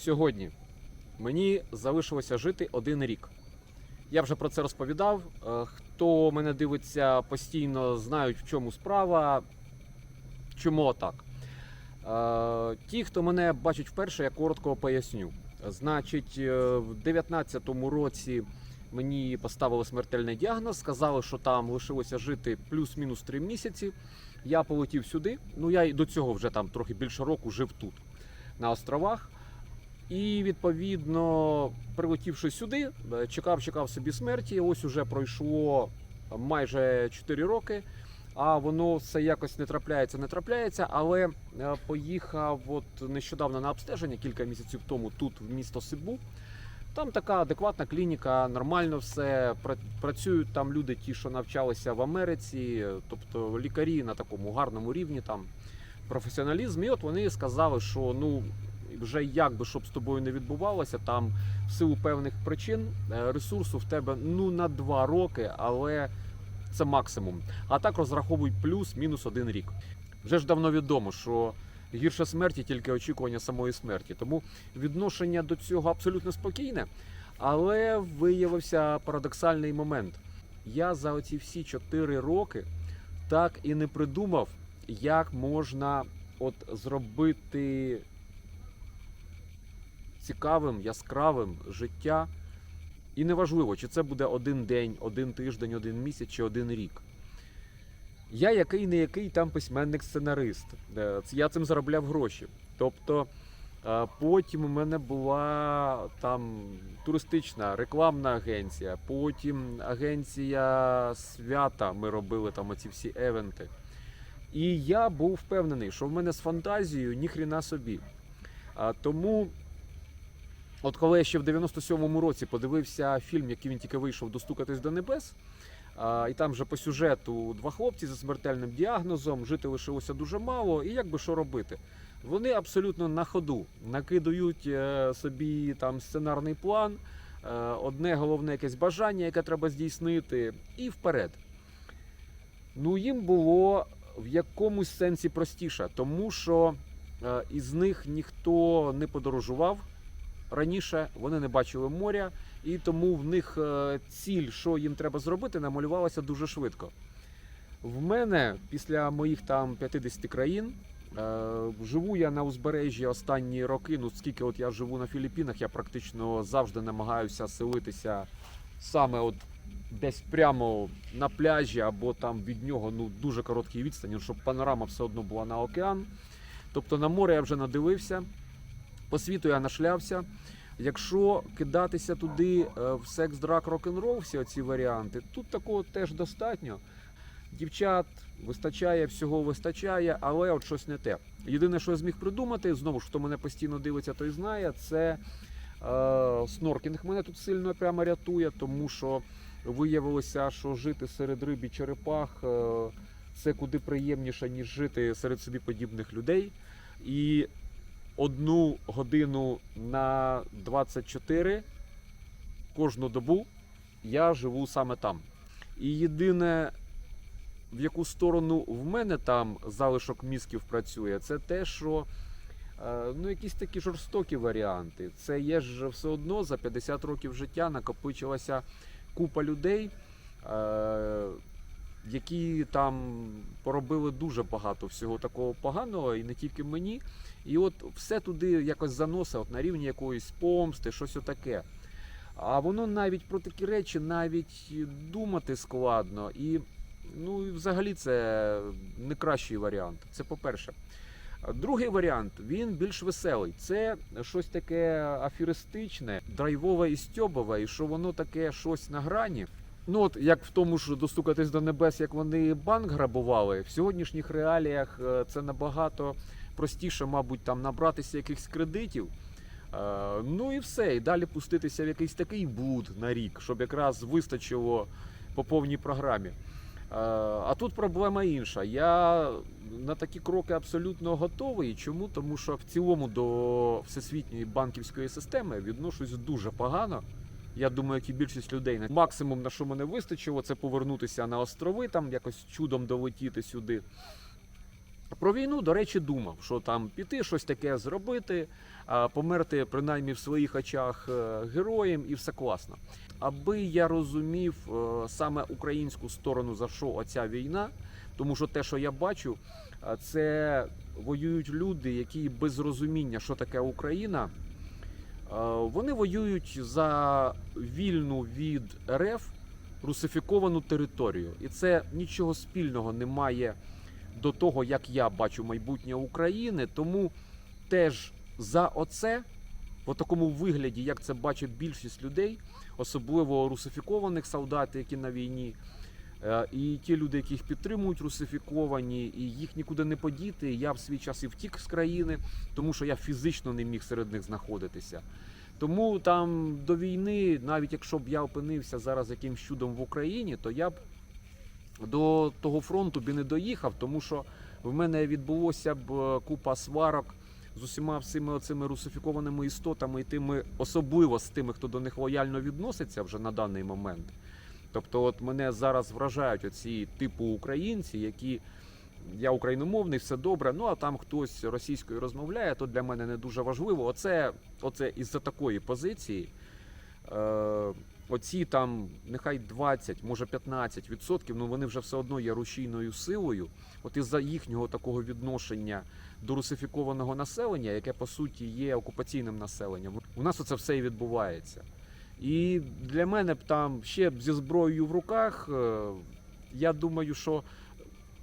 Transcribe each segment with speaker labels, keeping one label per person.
Speaker 1: Сьогодні мені залишилося жити один рік. Я вже про це розповідав. Е, Хто мене дивиться постійно, знають, в чому справа. Чому так? Е, Ті, хто мене бачить вперше, я коротко поясню. Значить, е, в 19-му році мені поставили смертельний діагноз, сказали, що там лишилося жити плюс-мінус 3 місяці. Я полетів сюди. Ну я і до цього вже там трохи більше року жив тут на островах. І відповідно, прилетівши сюди, е, чекав, чекав собі смерті. Ось уже пройшло майже 4 роки. А воно все якось не трапляється, не трапляється. Але е, поїхав от нещодавно на обстеження кілька місяців тому тут, в місто Сибу. Там така адекватна клініка, нормально все. Пра- Працюють там люди, ті, що навчалися в Америці, е, тобто лікарі на такому гарному рівні, там професіоналізм. І от вони сказали, що ну вже як би щоб з тобою не відбувалося, там в силу певних причин е, ресурсу в тебе ну на два роки, але це максимум. А так розраховують плюс-мінус один рік. Вже ж давно відомо, що гірше смерті тільки очікування самої смерті. Тому відношення до цього абсолютно спокійне. Але виявився парадоксальний момент. Я за оці всі 4 роки так і не придумав, як можна от зробити цікавим, яскравим життя. І неважливо, чи це буде один день, один тиждень, один місяць чи один рік. Я який не який там письменник-сценарист. Е, Я цим заробляв гроші. Тобто е, потім у мене була там туристична рекламна агенція, потім агенція свята. Ми робили там оці всі евенти. І я був впевнений, що в мене з фантазією ніхріна собі. Тому, от коли я ще в 97-му році подивився фільм, який він тільки вийшов Достукатись до небес. І там же по сюжету два хлопці зі смертельним діагнозом, жити лишилося дуже мало, і як би що робити? Вони абсолютно на ходу накидають е, собі там сценарний план, е, одне головне якесь бажання, яке треба здійснити, і вперед. Ну, їм було в якомусь сенсі простіше, тому що е, із них ніхто не подорожував раніше, вони не бачили моря, і тому в них е, ціль, що їм треба зробити, намалювалася дуже швидко. В мене після моїх там 50 країн. е, Живу я на узбережжі останні роки. Ну скільки от я живу на Філіппінах, я практично завжди намагаюся селитися саме от десь прямо на пляжі, або там від нього ну дуже короткій відстані, щоб панорама все одно була на океан. Тобто на море я вже надивився, по світу я нашлявся. Якщо кидатися туди е, в секс, драк, рок-н-рол, всі ці варіанти, тут такого теж достатньо. Дівчат вистачає, всього вистачає, але от щось не те. Єдине, що я зміг придумати, знову ж хто мене постійно дивиться, той знає, це е, сноркінг мене тут сильно прямо рятує, тому що виявилося, що жити серед риб і черепах е, це куди приємніше, ніж жити серед собі подібних людей. І одну годину на 24 кожну добу я живу саме там. І єдине, в яку сторону в мене там залишок мізків працює, це те, що е, ну, якісь такі жорстокі варіанти. Це є ж все одно за 50 років життя накопичилася купа людей, е, які там поробили дуже багато всього такого поганого, і не тільки мені. І от все туди якось заносить на рівні якоїсь помсти, щось отаке. А воно навіть про такі речі навіть думати складно. І ну, взагалі це не кращий варіант. Це по-перше. Другий варіант він більш веселий. Це щось таке аферистичне, драйвове і стьобове, і що воно таке щось на грані. Ну от як в тому ж достукатись до небес, як вони банк грабували, в сьогоднішніх реаліях е, це набагато простіше, мабуть, там набратися якихось кредитів. е, Ну і все, і далі пуститися в якийсь такий блуд на рік, щоб якраз вистачило по повній програмі. Е, А тут проблема інша. Я на такі кроки абсолютно готовий. Чому? Тому що в цілому до всесвітньої банківської системи відношусь дуже погано. Я думаю, як і більшість людей максимум на що мене вистачило, це повернутися на острови, там якось чудом долетіти сюди. Про війну, до речі, думав, що там піти, щось таке зробити, померти принаймні в своїх очах е, героєм, і все класно. Аби я розумів е, саме українську сторону, за що оця війна, тому що те, що я бачу, е, це воюють люди, які без розуміння, що таке Україна. Е, Вони воюють за вільну від РФ русифіковану територію. І це нічого спільного не має до того, як я бачу майбутнє України. Тому теж за оце, в такому вигляді, як це бачить більшість людей, особливо русифікованих солдат, які на війні. Е, І ті люди, які їх підтримують, русифіковані, і їх нікуди не подіти. Я в свій час і втік з країни, тому що я фізично не міг серед них знаходитися. Тому там до війни, навіть якщо б я опинився зараз якимсь чудом в Україні, то я б до того фронту б не доїхав, тому що в мене відбулося б е, купа сварок з усіма всіми цими русифікованими істотами і тими, особливо з тими, хто до них лояльно відноситься вже на даний момент. Тобто, от мене зараз вражають оці типу українці, які я україномовний, все добре. Ну а там хтось російською розмовляє, то для мене не дуже важливо. Оце, оце із-за такої позиції. Е, оці там нехай 20, може 15 відсотків, ну вони вже все одно є рушійною силою. От із-за їхнього такого відношення до русифікованого населення, яке по суті є окупаційним населенням, у нас оце все і відбувається. І для мене б там ще зі зброєю в руках, е, я думаю, що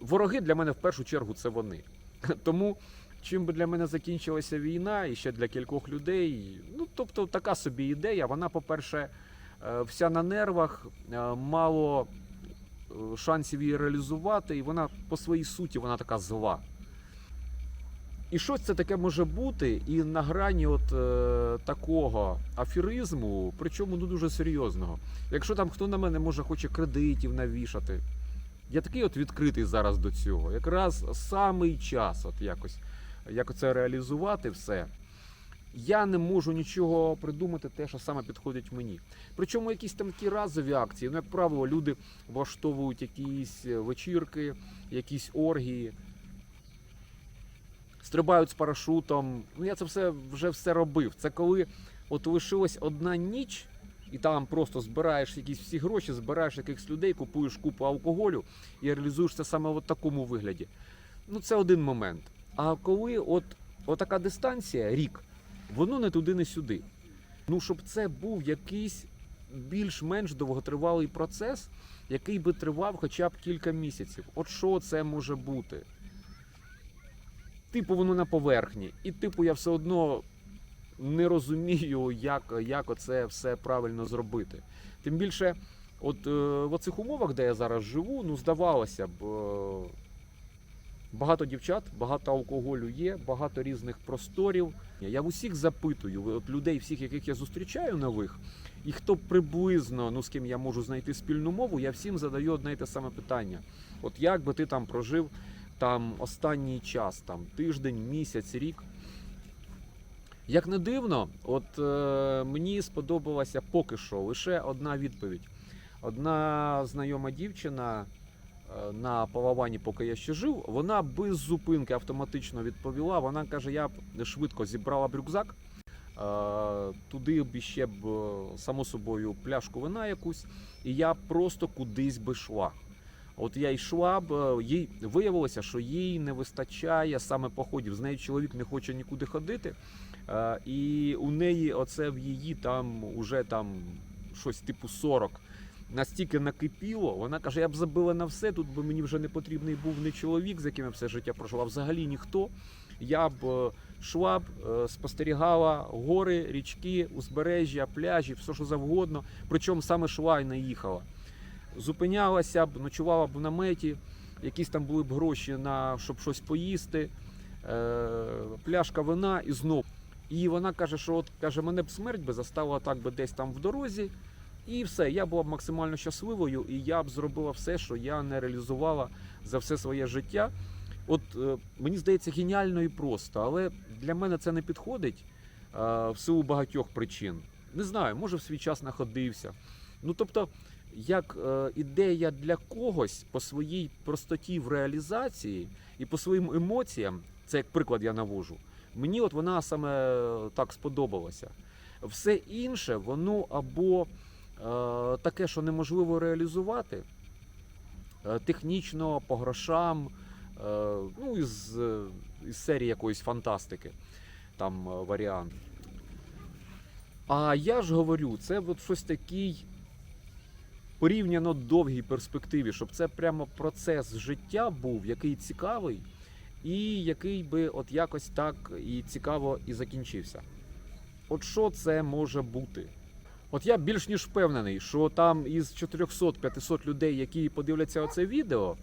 Speaker 1: вороги для мене в першу чергу це вони. Тому чим би для мене закінчилася війна, і ще для кількох людей, ну тобто така собі ідея. Вона, по-перше, е, вся на нервах, е, мало шансів її реалізувати, і вона по своїй суті вона така зла. І щось це таке може бути, і на грані от е, такого аферизму, причому ну дуже серйозного. Якщо там хто на мене може хоче кредитів навішати, я такий от відкритий зараз до цього. Якраз самий час, от якось як це реалізувати все. Я не можу нічого придумати, те, що саме підходить мені. Причому якісь там такі разові акції. Ну, як правило, люди влаштовують якісь е, вечірки, якісь оргії, стрибають з парашутом. Ну, я це все вже все робив. Це коли от лишилась одна ніч, і там просто збираєш якісь всі гроші, збираєш якихось людей, купуєш купу алкоголю і реалізуєш це саме в такому вигляді. Ну, це один момент. А коли от, от така дистанція, рік, воно не туди, не сюди. Ну, щоб це був якийсь більш-менш довготривалий процес, який би тривав хоча б кілька місяців. От що це може бути? Типу, воно на поверхні. І типу, я все одно не розумію, як, як оце все правильно зробити. Тим більше, от е, в оцих умовах, де я зараз живу, ну здавалося б. Е, Багато дівчат, багато алкоголю є, багато різних просторів. Я в усіх запитую, от людей, всіх, яких я зустрічаю нових, і хто приблизно, ну з ким я можу знайти спільну мову, я всім задаю одне й те саме питання: от як би ти там прожив там останній час, там тиждень, місяць, рік. Як не дивно, от е, мені сподобалася поки що лише одна відповідь. Одна знайома дівчина е, на палавані, поки я ще жив, вона без зупинки автоматично відповіла. Вона каже: я б швидко зібрала б рюкзак. е, Туди б ще б е, само собою пляшку вина якусь, і я просто кудись би йшла. От я йшла б, е, їй виявилося, що їй не вистачає саме походів. З нею чоловік не хоче нікуди ходити. е, І у неї оце в її там уже там щось типу 40 настільки накипіло. Вона каже: я б забила на все. Тут би мені вже не потрібний був не чоловік, з яким я все життя прожила, взагалі ніхто. Я б е, йшла б, спостерігала гори, річки, узбережжя, пляжі, все що завгодно. Причому саме йшла і не їхала. Зупинялася б, ночувала б в наметі, якісь там були б гроші на щоб щось поїсти, е, пляшка вина і знов. І вона каже, що от каже, мене б смерть би заставила так би десь там в дорозі. І все, я була б максимально щасливою, і я б зробила все, що я не реалізувала за все своє життя. От е, мені здається, геніально і просто, але для мене це не підходить е, в силу багатьох причин. Не знаю, може в свій час находився. Ну тобто, як е, ідея для когось по своїй простоті в реалізації і по своїм емоціям, це як приклад я навожу, мені от вона саме так сподобалася. Все інше, воно або е, таке, що неможливо реалізувати е, технічно, по грошам, е, ну, із, із серії якоїсь фантастики, там е, варіант. А я ж говорю, це от щось такий порівняно довгій перспективі, щоб це прямо процес життя був, який цікавий, і який би от якось так і цікаво і закінчився. От що це може бути? От я більш ніж впевнений, що там із 400-500 людей, які подивляться оце відео,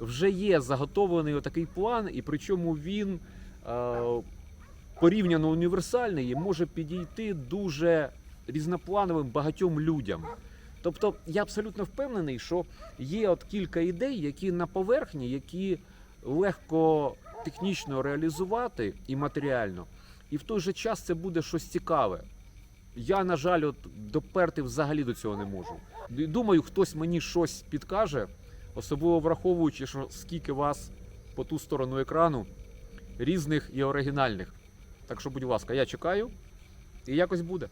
Speaker 1: вже є заготовлений отакий план, і причому він е, порівняно універсальний і може підійти дуже різноплановим багатьом людям. Тобто я абсолютно впевнений, що є от кілька ідей, які на поверхні, які легко технічно реалізувати і матеріально, і в той же час це буде щось цікаве. Я, на жаль, от доперти взагалі до цього не можу. Думаю, хтось мені щось підкаже, особливо враховуючи, що скільки вас по ту сторону екрану різних і оригінальних. Так що, будь ласка, я чекаю, і якось буде.